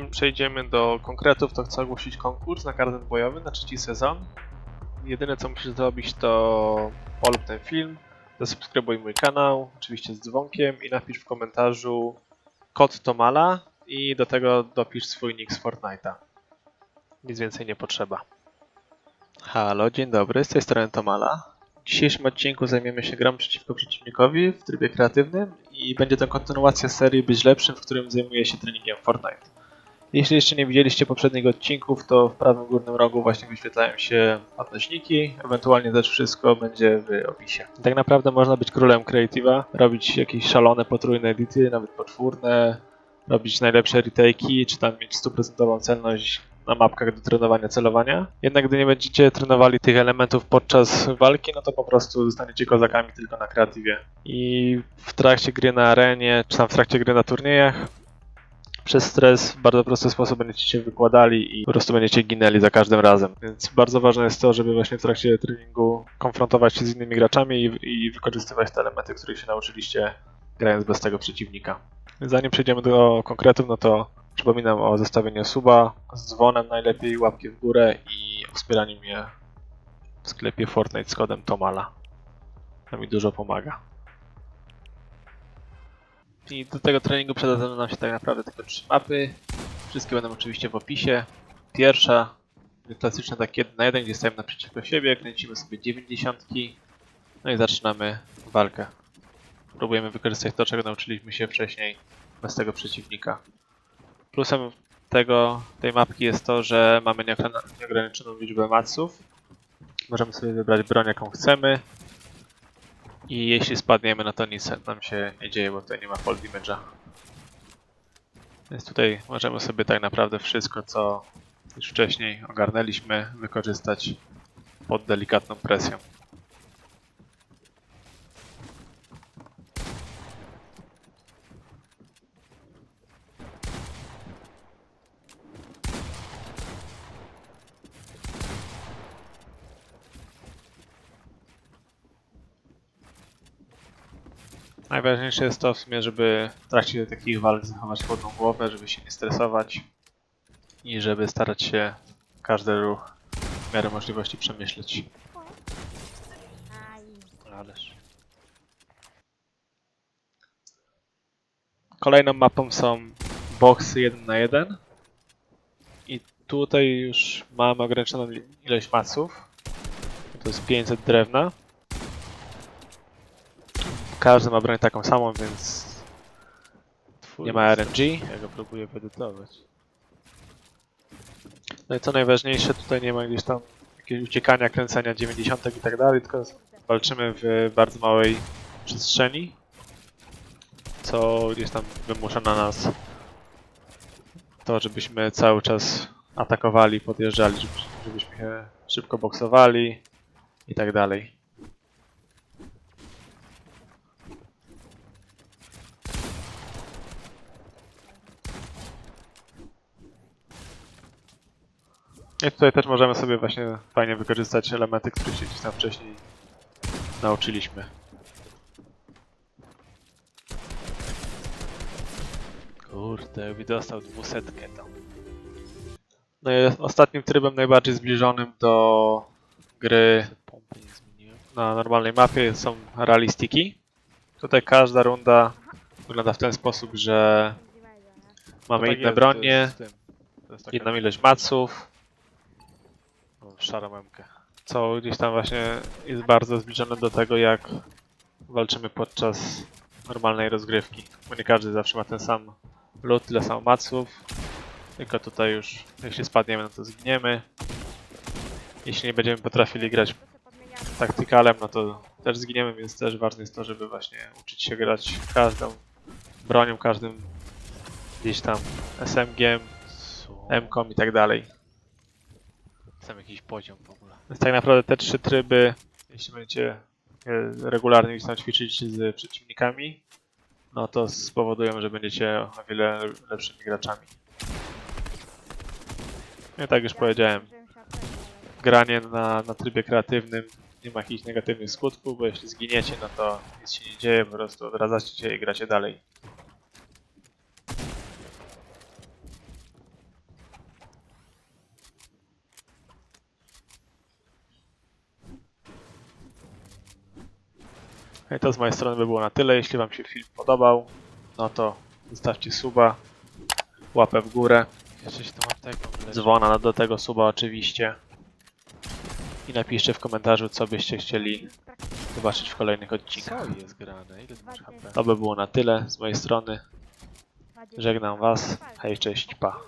przejdziemy do konkretów, to chcę ogłosić konkurs na karnet bojowy na trzeci sezon. Jedyne co musisz zrobić to polub ten film, zasubskrybuj mój kanał, oczywiście z dzwonkiem i napisz w komentarzu kod Tomala i do tego dopisz swój nick z Fortnite'a. Nic więcej nie potrzeba. Halo, dzień dobry, z tej strony Tomala. W dzisiejszym odcinku zajmiemy się grą przeciwko przeciwnikowi w trybie kreatywnym i będzie to kontynuacja serii Być Lepszym, w którym zajmuję się treningiem Fortnite. Jeśli jeszcze nie widzieliście poprzednich odcinków, to w prawym górnym rogu właśnie wyświetlają się odnośniki, ewentualnie też wszystko będzie w opisie. Tak naprawdę można być królem creative'a, robić jakieś szalone potrójne edity, nawet poczwórne, robić najlepsze retake'i, czy tam mieć stuprocentową celność na mapkach do trenowania celowania. Jednak gdy nie będziecie trenowali tych elementów podczas walki, no to po prostu zostaniecie kozakami tylko na kreatywie. I w trakcie gry na arenie, czy tam w trakcie gry na turniejach, przez stres w bardzo prosty sposób będziecie się wykładali i po prostu będziecie ginęli za każdym razem. Więc bardzo ważne jest to, żeby właśnie w trakcie treningu konfrontować się z innymi graczami i, i wykorzystywać te elementy, których się nauczyliście grając bez tego przeciwnika. Zanim przejdziemy do konkretów, no to przypominam o zostawieniu suba z dzwonem najlepiej, łapki w górę i wspieraniu mnie w sklepie Fortnite z kodem Tomala. To mi dużo pomaga. I do tego treningu przydadzą nam się tak naprawdę tylko trzy mapy. Wszystkie będą oczywiście w opisie. Pierwsza, klasyczna tak jeden na jeden, gdzie stajemy naprzeciwko siebie, kręcimy sobie 90. No i zaczynamy walkę. Próbujemy wykorzystać to, czego nauczyliśmy się wcześniej bez tego przeciwnika. Plusem tego, tej mapki jest to, że mamy nieograni- nieograniczoną liczbę maców. Możemy sobie wybrać broń, jaką chcemy. I jeśli spadniemy, no to nic nam się nie dzieje, bo tutaj nie ma fall damage'a. Więc tutaj możemy sobie tak naprawdę wszystko, co już wcześniej ogarnęliśmy, wykorzystać pod delikatną presją. Najważniejsze jest to w sumie, żeby w trakcie takich walk zachować chłodną głowę, żeby się nie stresować i żeby starać się każdy ruch w miarę możliwości przemyśleć. Ależ. Kolejną mapą są boxy 1 na 1 i tutaj już mamy ograniczoną ilość masów. To jest 500 drewna. Każdy ma broń taką samą, więc nie ma RNG. Ja go próbuję wyedytować. No i co najważniejsze, tutaj nie ma gdzieś tam jakiegoś uciekania, kręcenia 90 i tak dalej, tylko walczymy w bardzo małej przestrzeni, co gdzieś tam wymusza na nas to, żebyśmy cały czas atakowali, podjeżdżali, żeby- żebyśmy się szybko boksowali i tak dalej. I tutaj też możemy sobie właśnie fajnie wykorzystać elementy, które się gdzieś tam wcześniej nauczyliśmy. Kurde, mi dostał dwusetkę tam. No i ostatnim trybem najbardziej zbliżonym do gry na normalnej mapie są realistiki. Tutaj każda runda wygląda w ten sposób, że mamy tak inne jest, bronie, inną ilość maców, o, szara memka. co gdzieś tam właśnie jest bardzo zbliżone do tego, jak walczymy podczas normalnej rozgrywki. Bo nie każdy zawsze ma ten sam loot, tyle samo maców. Tylko tutaj już, jeśli spadniemy, no to zginiemy. Jeśli nie będziemy potrafili grać taktykalem, no to też zginiemy, więc też ważne jest to, żeby właśnie uczyć się grać każdą bronią, każdym gdzieś tam SMG? M-kom i tak dalej. Sam jakiś poziom w ogóle. Więc tak naprawdę te trzy tryby, jeśli będziecie e, regularnie gdzieś tam ćwiczyć z przeciwnikami, no to spowodują, że będziecie o wiele lepszymi graczami. Ja tak już powiedziałem, granie na, na trybie kreatywnym nie ma jakichś negatywnych skutków, bo jeśli zginiecie, no to nic się nie dzieje, po prostu odradzacie się i gracie dalej. No I to z mojej strony by było na tyle. Jeśli Wam się film podobał, no to zostawcie suba, łapę w górę, Jeszcze się tą apteką wyleci. dzwona do tego suba oczywiście. I napiszcie w komentarzu, co byście chcieli zobaczyć w kolejnych odcinkach. Jest grane? Ile HP? To by było na tyle z mojej strony. Żegnam Was. Hej, cześć, pa.